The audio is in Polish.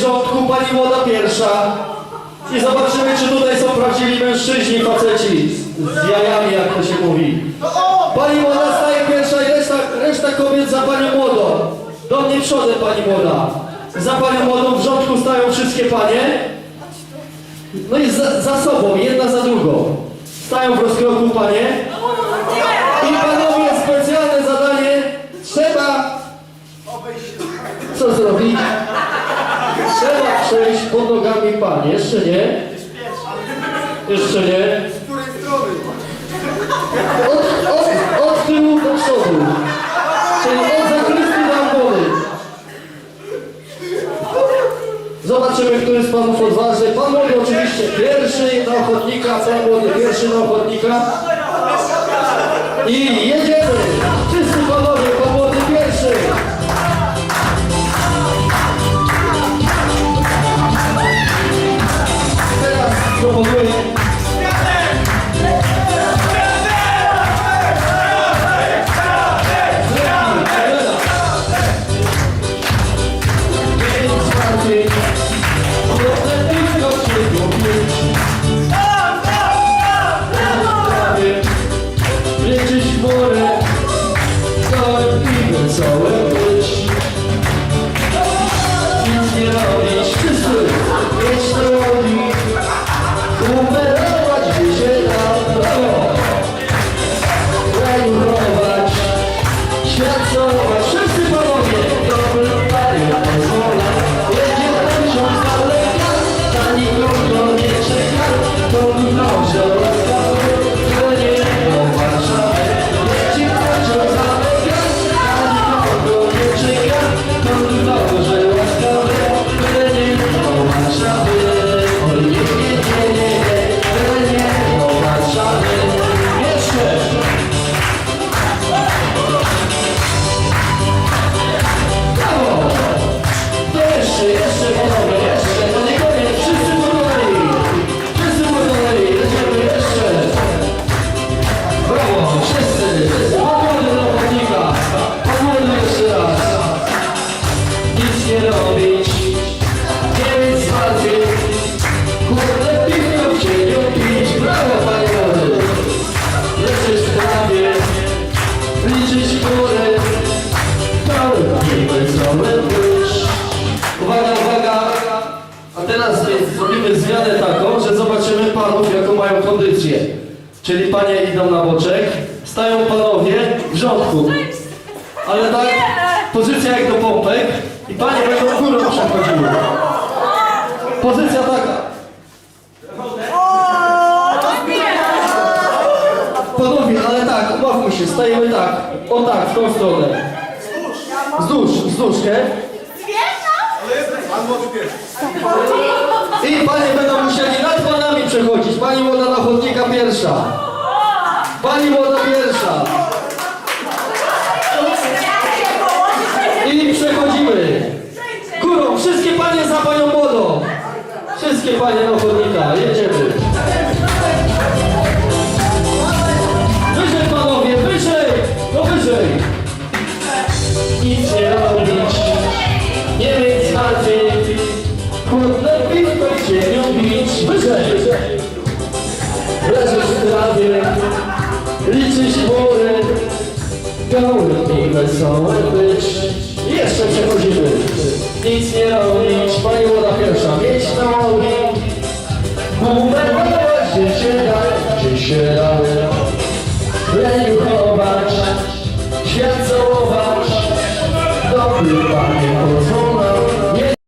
środku pani młoda pierwsza. I zobaczymy, czy tutaj są prawdziwi mężczyźni, faceci z jajami, jak to się mówi. Pani młoda staje pierwsza i reszta, reszta kobiet za panią młodą. Do mnie przodem, pani młoda. Za panią młodą w rządku stają wszystkie panie. No i za, za sobą, jedna za drugą. Stają w rozkroku panie. I panowie, specjalne zadanie. Trzeba... Co zrobić? Trzeba przejść pod nogami pani. Jeszcze nie? Jeszcze nie? Z której strony? Od, od, od tyłu do przodu. Czyli od zakrystii do ambony. Zobaczymy, który z panów odważny. Pan młody oczywiście pierwszy na ochotnika, pan młody pierwszy na ochotnika. I jedziemy! Uwaga, uwaga. A teraz y, zrobimy zmianę taką, Czyli panie idą na boczek, stają panowie w rządku. Ale tak, pozycja jak do pompek i panie będą górą przechodziły. Pozycja taka. Panowie, ale tak, umówmy się, stajemy tak. O tak, w tą stronę. Wzdłuż, wzdłuż, nie? Pan młody pierwszy. I panie będą musieli nad panami przechodzić. Pani młoda pierwsza. Pani młoda pierwsza. I przechodzimy. Górą, wszystkie panie za panią młodą. Wszystkie panie na chodnika, wesołe być. Jeszcze przechodzimy. Nic nie robić, pani młoda pierwsza, mieć nogi. Bumerować, gdzie się